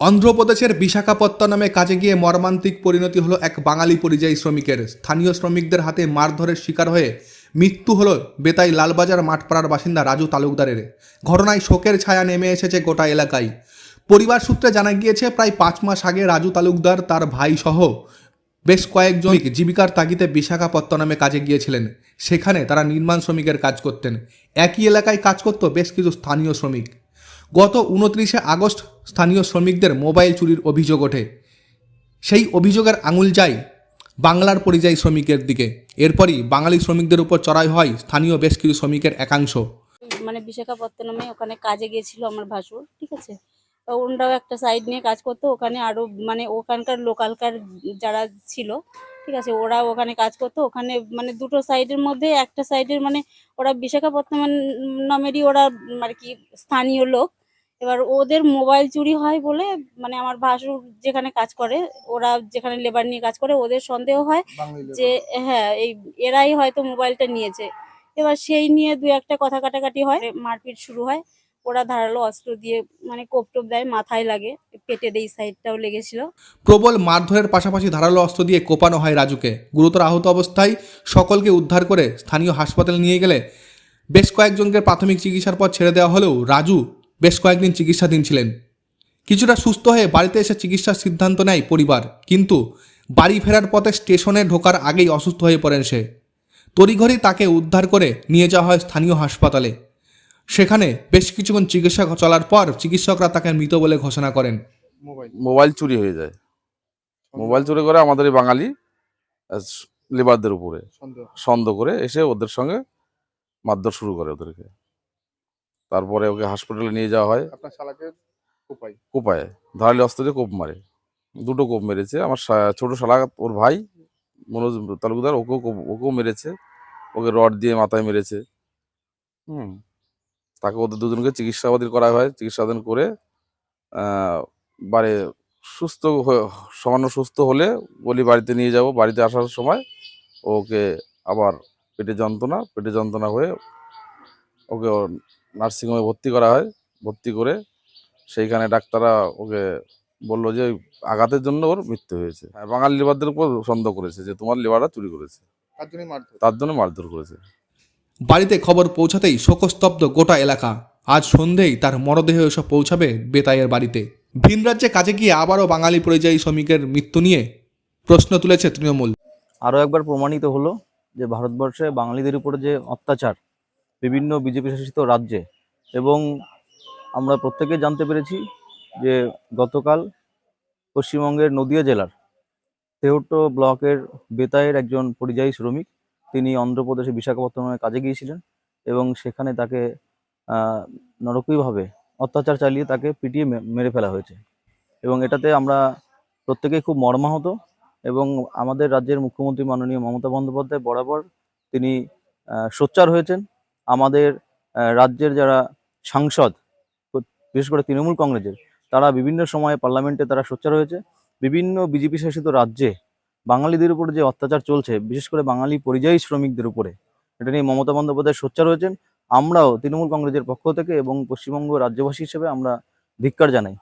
অন্ধ্রপ্রদেশের বিশাখাপত্তনমে কাজে গিয়ে মর্মান্তিক পরিণতি হলো এক বাঙালি পরিযায়ী শ্রমিকের। স্থানীয় শ্রমিকদের হাতে মারধরের শিকার হয়ে মৃত্যু হলো বেতাই লালবাজার মাঠপাড়ার বাসিন্দা রাজু তালুকদারের। ঘটনায় শোকের ছায়া নেমে এসেছে গোটা এলাকায়। পরিবার সূত্রে জানা গিয়েছে, প্রায় পাঁচ মাস আগে রাজু তালুকদার, তার ভাই সহ বেশ কয়েকজন জীবিকার তাগিদে বিশাখাপত্তনমে কাজে গিয়েছিলেন। সেখানে তারা নির্মাণ শ্রমিকের কাজ করতেন। একই এলাকায় কাজ করত বেশ কিছু স্থানীয় শ্রমিক। গত উনত্রিশে আগস্ট স্থানীয় শ্রমিকদের মোবাইল চুরির অভিযোগ ওঠে। সেই অভিযোগের আঙুল যায় বাংলার পরিযায়ী শ্রমিকের দিকে। এরপরই বাঙালি শ্রমিকদের উপর চড়াই হয় স্থানীয় বেশ কিছু শ্রমিকের একাংশ। মানে বিশাখাপত্তনমে ওখানে কাজে গিয়েছিল আমার ভাসুর, ঠিক আছে? ওনারাও একটা সাইড নিয়ে কাজ করতো, ওখানে আরও মানে ওখানকার লোকালকার যারা ছিল, ঠিক আছে? ওরা ওখানে কাজ করতো, ওখানে মানে দুটো সাইডের মধ্যে, একটা সাইডের মানে ওরা বিশাখাপত্তনম নামেরই ওরা আর কি স্থানীয় লোক এবার ওদের মোবাইল চুরি হয় বলে মানে আমার ভাসুর যেখানে কাজ করে ওরা যেখানে লেবার নিয়ে কাজ করে ওদের সন্দেহ হয় যে হ্যাঁ এই এরাই হয়তো মোবাইলটা নিয়েছে। এবার সেই নিয়ে দু একটা কথা কাটাকাটি হয় মারপিট শুরু হয়। ওরা ধারালো অস্ত্র দিয়ে মানে কোপ টোপ দেয় মাথায় লাগে পেটের এই সাইডটাও লেগেছিল। প্রবল মারধরের পাশাপাশি ধারালো অস্ত্র দিয়ে কোপানো হয় রাজুকে। গুরুতর আহত অবস্থায় সকলকে উদ্ধার করে স্থানীয় হাসপাতালে নিয়ে গেলে বেশ কয়েকজনকে প্রাথমিক চিকিৎসার পর ছেড়ে দেওয়া হলেও রাজু বেশ কয়েকদিন চিকিৎসাধীন ছিলেন। কিছুটা সুস্থ হয়ে বাড়িতে এসে চিকিৎসার সিদ্ধান্ত নেয় পরিবার। কিন্তু বাড়ি ফেরার পথে স্টেশনে ঢোকার আগেই অসুস্থ হয়ে পড়েন সে। তড়িঘড়ি তাকে উদ্ধার করে নিয়ে যাওয়া হয় স্থানীয় হাসপাতালে। সেখানে বেশ কিছুক্ষণ চিকিৎসা চলার পর চিকিৎসকরা তাকে মৃত বলে ঘোষণা করেন। মোবাইল। মোবাইল চুরি হয়ে যায়। মোবাইল চুরি করে আমাদের এই বাঙালি লেবারদের উপরে। সন্দেহ। সন্দেহ করে এসে ওদের সঙ্গে মারধর শুরু করে ওদেরকে। তারপরে ওকে হাসপাতালে নিয়ে যাওয়া হয়। আপনার শালাকে কোপাই কোপায়। ধারালি অস্ত্র দিয়ে কোপ মারে। দুটো কোপ মেরেছে। আমার ছোট শালা ওর ভাই মনোজ তালুকদার ওকেও কোপ- ওকেও মেরেছে। ওকে রড দিয়ে মাথায় মেরেছে। হুম। তাকে ওদের দুজনকে চিকিৎসাবাদী করা হয়। চিকিৎসাধীন করে বাড়ি সুস্থ সামান্য সুস্থ হলে বলি বাড়িতে নিয়ে যাব। বাড়িতে আসার সময় ওকে আবার পেটে যন্ত্রণা পেটে যন্ত্রণা হয়ে ওকে নার্সিংহোমে ভর্তি করা হয় ভর্তি করে সেইখানে ডাক্তাররা ওকে বলল যে আঘাতের জন্য ওর মৃত্যু হয়েছে। আর বাঙালি লেবারদের উপর সন্দেহ করেছে যে তোমার লেবাররা চুরি করেছে। তার জন্যই মারধর। তার জন্য মারধর করেছে। বাড়িতে খবর পৌঁছাতেই শোকস্তব্ধ গোটা এলাকা। আজ সন্ধেই তার মরদেহ এসব পৌঁছাবে বেতাইয়ের বাড়িতে। ভিন রাজ্যে কাজে গিয়ে আবারও বাঙালি পরিযায়ী শ্রমিকের মৃত্যু নিয়ে প্রশ্ন তুলেছে তৃণমূল। আরও একবার প্রমাণিত হলো যে ভারতবর্ষে বাঙালিদের উপর যে অত্যাচার বিভিন্ন বিজেপি শাসিত রাজ্যে। এবং আমরা প্রত্যেকে জানতে পেরেছি যে গতকাল পশ্চিমবঙ্গের নদিয়া জেলার তেহট্ট ব্লকের বেতায়ের একজন পরিযায়ী শ্রমিক তিনি অন্ধ্রপ্রদেশে বিশাখাপত্তনমে কাজে গিয়েছিলেন এবং সেখানে তাকে আহ, নরকীয়ভাবে অত্যাচার চালিয়ে তাকে পিটিয়ে মেরে ফেলা হয়েছে। এবং এটাতে আমরা প্রত্যেকেই খুব মর্মাহত এবং আমাদের রাজ্যের মুখ্যমন্ত্রী মাননীয় মমতা বন্দ্যোপাধ্যায় বরাবর তিনি সোচ্চার হয়েছেন। আমাদের রাজ্যের যারা সাংসদ, বিশেষ করে তৃণমূল কংগ্রেসের, তারা বিভিন্ন সময়ে পার্লামেন্টে তারা সোচ্চার হয়েছে। বিভিন্ন বিজেপি শাসিত রাজ্যে বাঙালিদের উপর যে অত্যাচার চলছে, বিশেষ করে বাঙালি পরিযায়ী শ্রমিকদের উপরে, এটা নিয়ে মমতা বন্দ্যোপাধ্যায় সোচ্চার হয়েছেন। আমরাও তৃণমূল কংগ্রেসের পক্ষ থেকে এবং পশ্চিমবঙ্গ রাজ্যবাসী হিসেবে আমরা ধিক্কার জানাই।